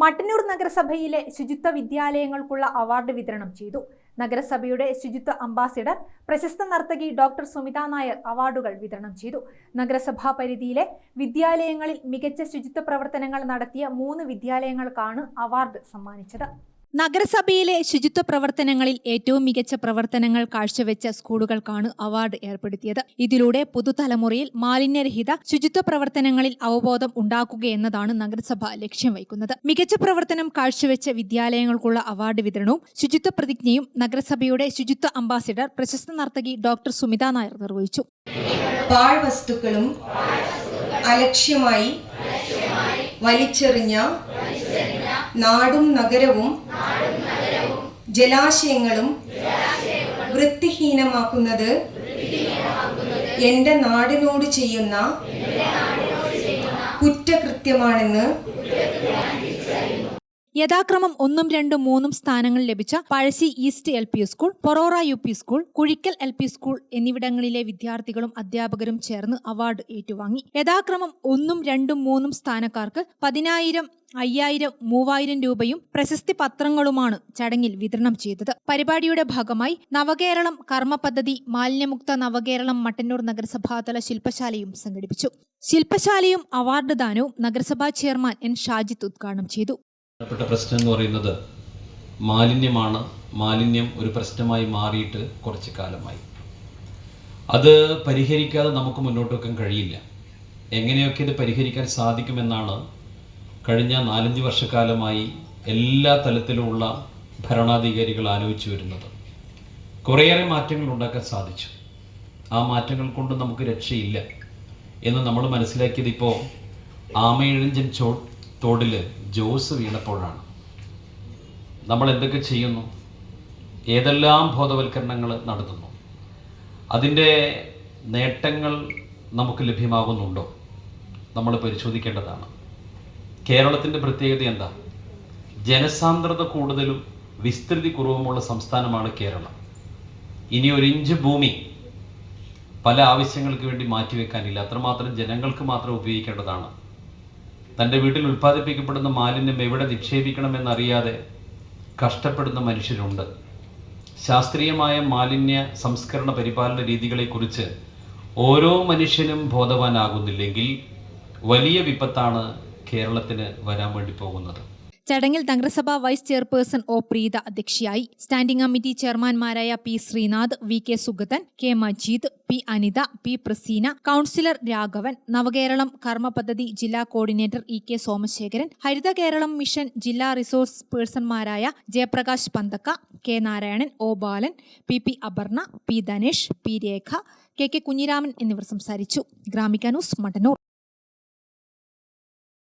മട്ടന്നൂർ നഗരസഭയിലെ ശുചിത്വ വിദ്യാലയങ്ങൾക്കുള്ള അവാർഡ് വിതരണം ചെയ്തു. നഗരസഭയുടെ ശുചിത്വ അംബാസിഡർ പ്രശസ്ത നർത്തകി ഡോക്ടർ സുമിത നായർ അവാർഡുകൾ വിതരണം ചെയ്തു. നഗരസഭാ പരിധിയിലെ വിദ്യാലയങ്ങളിൽ മികച്ച ശുചിത്വ പ്രവർത്തനങ്ങൾ നടത്തിയ മൂന്ന് വിദ്യാലയങ്ങൾക്കാണ് അവാർഡ് സമ്മാനിച്ചത്. നഗരസഭയിലെ ശുചിത്വ പ്രവർത്തനങ്ങളിൽ ഏറ്റവും മികച്ച പ്രവർത്തനങ്ങൾ കാഴ്ചവെച്ച സ്കൂളുകൾക്കാണ് അവാർഡ് ഏർപ്പെടുത്തിയത്. ഇതിലൂടെ പുതുതലമുറയിൽ മാലിന്യരഹിത ശുചിത്വ പ്രവർത്തനങ്ങളിൽ അവബോധം ഉണ്ടാക്കുകയെന്നതാണ് നഗരസഭ ലക്ഷ്യം വയ്ക്കുന്നത്. മികച്ച പ്രവർത്തനം കാഴ്ചവെച്ച വിദ്യാലയങ്ങൾക്കുള്ള അവാർഡ് വിതരണവും ശുചിത്വ പ്രതിജ്ഞയും നഗരസഭയുടെ ശുചിത്വ അംബാസിഡർ പ്രശസ്ത നർത്തകി ഡോക്ടർ സുമിത നായർ നിർവഹിച്ചു. പാഴ്വസ്തുക്കളും അലക്ഷ്യമായി വലിച്ചെറിഞ്ഞ നാടും നഗരവും ജലാശയങ്ങളും വൃത്തിഹീനമാക്കുന്നത് എന്റെ നാടിനോട് ചെയ്യുന്ന കുറ്റകൃത്യമാണെന്ന് യഥാക്രമം ഒന്നും രണ്ടും മൂന്നും സ്ഥാനങ്ങൾ ലഭിച്ച Pazhassi east L P school Porora U P school Kuzhikkal L P school എന്നിവിടങ്ങളിലെ വിദ്യാർത്ഥികളും അധ്യാപകരും ചേർന്ന് അവാർഡ് ഏറ്റുവാങ്ങി. യഥാക്രമം ഒന്നും രണ്ടും മൂന്നും സ്ഥാനക്കാർക്ക് പതിനായിരം അയ്യായിരം മൂവായിരം രൂപയും പ്രശസ്തി പത്രങ്ങളുമാണ് ചടങ്ങിൽ വിതരണം ചെയ്തത്. പരിപാടിയുടെ ഭാഗമായി നവകേരളം കർമ്മ പദ്ധതി മാലിന്യമുക്ത നവകേരളം മട്ടന്നൂർ നഗരസഭാതല ശില്പശാലയും സംഘടിപ്പിച്ചു. ശില്പശാലയും അവാർഡ് ദാനവും നഗരസഭാ ചെയർമാൻ എൻ ഷാജിത്ത് ഉദ്ഘാടനം ചെയ്തു. പ്രധാനപ്പെട്ട പ്രശ്നം എന്ന് പറയുന്നത് മാലിന്യമാണ്. മാലിന്യം ഒരു പ്രശ്നമായി മാറിയിട്ട് കുറച്ച് കാലമായി. അത് പരിഹരിക്കാതെ നമുക്ക് മുന്നോട്ട് വെക്കാൻ കഴിയില്ല. എങ്ങനെയൊക്കെ ഇത് പരിഹരിക്കാൻ സാധിക്കുമെന്നാണ് കഴിഞ്ഞ നാലഞ്ച് വർഷക്കാലമായി എല്ലാ തലത്തിലുമുള്ള ഭരണാധികാരികൾ ആലോചിച്ചു വരുന്നത്. കുറേയേറെ മാറ്റങ്ങൾ ഉണ്ടാക്കാൻ സാധിച്ചു. ആ മാറ്റങ്ങൾ കൊണ്ട് നമുക്ക് രക്ഷയില്ല എന്ന് നമ്മൾ മനസ്സിലാക്കിയത് ഇപ്പോൾ ആമയിഴഞ്ചൻ ചോ തോടിൽ ജോസ് വീണപ്പോഴാണ്. നമ്മൾ എന്തൊക്കെ ചെയ്യുന്നു? ഏതെല്ലാം ബോധവൽക്കരണങ്ങൾ നടത്തുന്നു? അതിന്റെ നേട്ടങ്ങൾ നമുക്ക് ലഭ്യമാകുന്നുണ്ടോ? നമ്മൾ പരിശോധിക്കേണ്ടതാണ്. കേരളത്തിന്റെ പ്രത്യേകത എന്താ? ജനസാന്ദ്രത കൂടുതലും വിസ്തൃതി കുറവുമുള്ള സംസ്ഥാനമാണ് കേരളം. ഇനി ഒരു ഇഞ്ച് ഭൂമി പല ആവശ്യങ്ങൾക്ക് വേണ്ടി മാറ്റിവെക്കാനില്ല. അത്രമാത്രം ജനങ്ങൾക്ക് മാത്രം ഉപയോഗിക്കേണ്ടതാണ്. തന്റെ വീട്ടിൽ ഉൽപ്പാദിപ്പിക്കപ്പെടുന്ന മാലിന്യം എവിടെ നിക്ഷേപിക്കണമെന്നറിയാതെ കഷ്ടപ്പെടുന്ന മനുഷ്യരുണ്ട്. ശാസ്ത്രീയമായ മാലിന്യ സംസ്കരണ പരിപാലന രീതികളെക്കുറിച്ച് ഓരോ മനുഷ്യനും ബോധവാനാകുന്നില്ലെങ്കിൽ വലിയ വിപത്താണ് കേരളത്തിന് വരാൻ വേണ്ടി പോകുന്നത്. ചടങ്ങിൽ നഗരസഭാ വൈസ് ചെയർപേഴ്സൺ ഒ പ്രീത അധ്യക്ഷയായി. Standing committee ചെയർമാൻമാരായ P Sreenath V K Sugathan K Majeed P Anitha P Praseena councillor Raghavan Navakeralam കർമ്മ പദ്ധതി ജില്ലാ coordinator E K Somasekharan Haritha Keralam mission ജില്ലാ resource പേഴ്സൺമാരായ Jayaprakash Panthakka K Narayanan O Balan P P Aparna P Dhanesh P Rekha K K Kunhiraman എന്നിവർ സംസാരിച്ചു. Gramika news Mattannur.